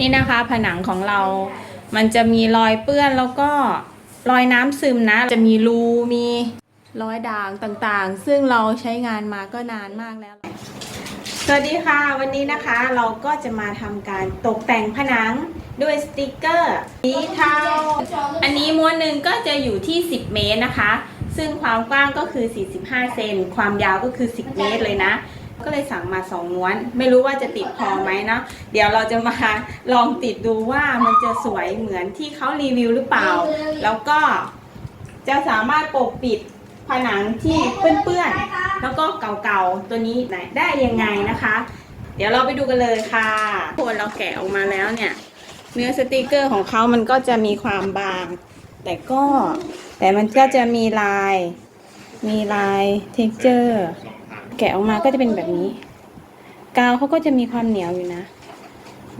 นี่นะคะผนังของเรา มันจะมีรอยเปื้อนแล้วก็รอยน้ำซึมนะ จะมีรูมีรอยด่างต่างๆ ซึ่งเราใช้งานมาก็นานมากแล้ว สวัสดีค่ะ วันนี้นะคะเราก็จะมาทำการตกแต่งผนังด้วยสติกเกอร์สีเทาอันนี้ม้วนหนึ่งก็จะอยู่ที่ 10 เมตรนะคะ ซึ่งความกว้างก็คือ 45 เซน ความยาวก็คือ 10 เมตรเลยนะ ก็เลยสั่งมา2ม้วน ไม่รู้ว่าจะติดพอไหมนะ เดี๋ยวเราจะมาลองติดดูว่ามันจะสวยเหมือนที่เขารีวิวหรือเปล่า แล้วก็จะสามารถปกปิดผนังที่เปื้อนๆ แล้วก็เก่าๆ ตัวนี้ไหนได้ยังไงนะคะ เดี๋ยวเราไปดูกันเลยค่ะคนเราแกะออกมาแล้วเนี่ย เนื้อสติกเกอร์ของเขามันก็จะมีความบาง แต่ก็แต่มันก็จะมีลาย มีลายเท็กเจอร์ แกะออกมาก็จะเป็นแบบนี้ กาวเขาก็จะมีความเหนียวอยู่นะ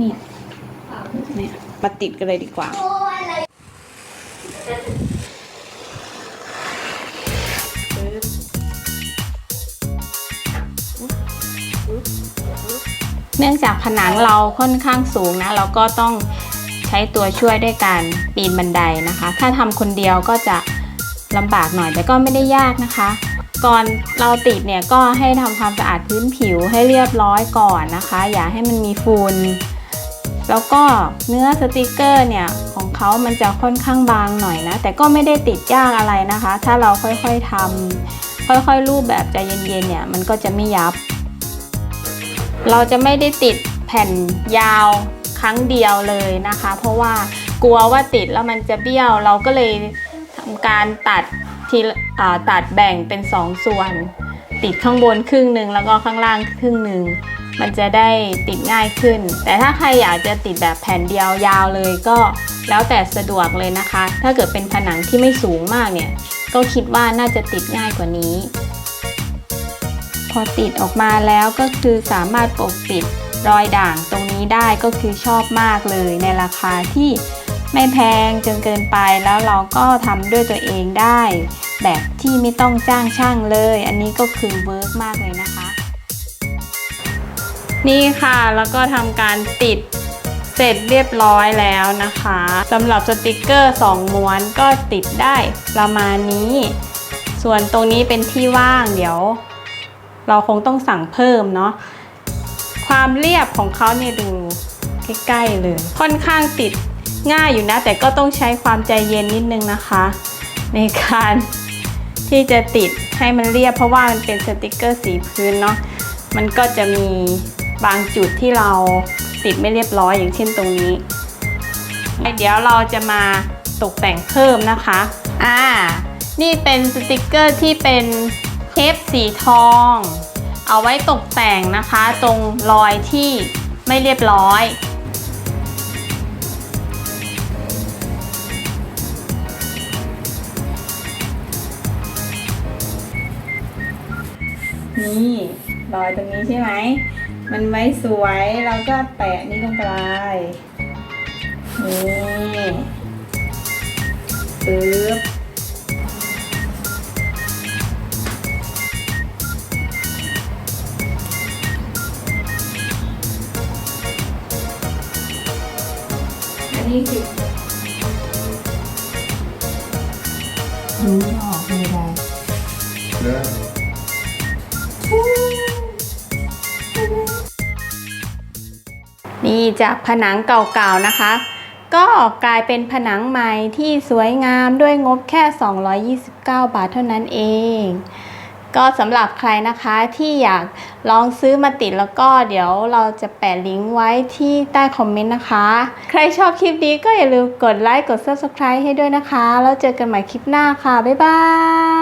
นี่เนี่ยมาติดกันเลยดีกว่าเนื่องจากผนังเราค่อนข้างสูงนะ เราก็ต้องใช้ตัวช่วยด้วยการปีนบันไดนะคะ ถ้าทำคนเดียวก็จะลำบากหน่อยแต่ก็ไม่ได้ยากนะคะ ก่อนเราติดเนี่ยก็ให้ทำความสะอาดพื้นผิวให้เรียบร้อยก่อนนะคะ อย่าให้มันมีฝุ่นแล้วก็เนื้อสติกเกอร์เนี่ยของเขามันจะค่อนข้างบางหน่อยนะ แต่ก็ไม่ได้ติดยากอะไรนะคะ ถ้าเราค่อยๆทำค่อยๆรูปแบบใจเย็นๆเนี่ยมันก็จะไม่ยับ เราจะไม่ได้ติดแผ่นยาวครั้งเดียวเลยนะคะ เพราะว่ากลัวว่าติดแล้วมันจะเบี้ยวเราก็เลย ทำการตัดที่ตัดแบ่งเป็น 2 ส่วน ติดข้างบนครึ่งหนึ่งแล้วก็ข้างล่างครึ่งหนึ่งมันจะได้ติดง่ายขึ้น แต่ถ้าใครอยากจะติดแบบแผ่นเดียวยาวเลยก็แล้วแต่สะดวกเลยนะคะ ถ้าเกิดเป็นผนังที่ไม่สูงมากเนี่ย ก็คิดว่าน่าจะติดง่ายกว่านี้ พอติดออกมาแล้วก็คือสามารถปกปิดรอยด่างตรงนี้ได้ก็คือชอบมากเลยในราคาที่ ไม่แพงจนเกินไปแล้วเราก็ทำด้วยตัวเองได้ แบบที่ไม่ต้องจ้างช่างเลย อันนี้ก็คือเวิร์กมากเลยนะคะ นี่ค่ะแล้วก็ทำการติดเสร็จเรียบร้อยแล้วนะคะสำหรับสติกเกอร์ 2 ม้วนก็ติดได้ประมาณนี้ ส่วนตรงนี้เป็นที่ว่างเดี๋ยว เราคงต้องสั่งเพิ่มเนาะความเรียบของเขาเนี่ยดูใกล้ๆเลย ค่อนข้างติด ง่ายอยู่นะ แต่ก็ต้องใช้ความใจเย็นนิดนึงนะคะ ในการที่จะติดให้มันเรียบเพราะว่ามันเป็นสติกเกอร์สีพื้นเนาะมันก็จะมีบางจุดที่เราติดไม่เรียบร้อยอย่างเช่นตรงนี้ เดี๋ยวเราจะมาตกแต่งเพิ่มนะคะ อ่า นี่เป็นสติกเกอร์ที่เป็นเทปสีทอง เอาไว้ตกแต่งนะคะ ตรงรอยที่ไม่เรียบร้อย นี่รอยตรงนี้ใช่ไหม มันไม่สวยเราก็แปะนี่ลงไปนี่ปึ๊บอันนี้คือดูไม่ออกเลยได้ นี่จากผนังเก่าๆนะคะ ก็กลายเป็นผนังใหม่ที่สวยงามด้วยงบแค่ 229 บาทเท่านั้นเองก็สำหรับใครนะคะที่อยากลองซื้อมาติดแล้วก็เดี๋ยวเราจะแปะลิงก์ไว้ที่ใต้คอมเมนต์นะคะ ใครชอบคลิปนี้ก็อย่าลืมกดไลค์กด Subscribe ให้ด้วยนะคะ แล้วเจอกันใหม่คลิปหน้าค่ะ บ๊ายบาย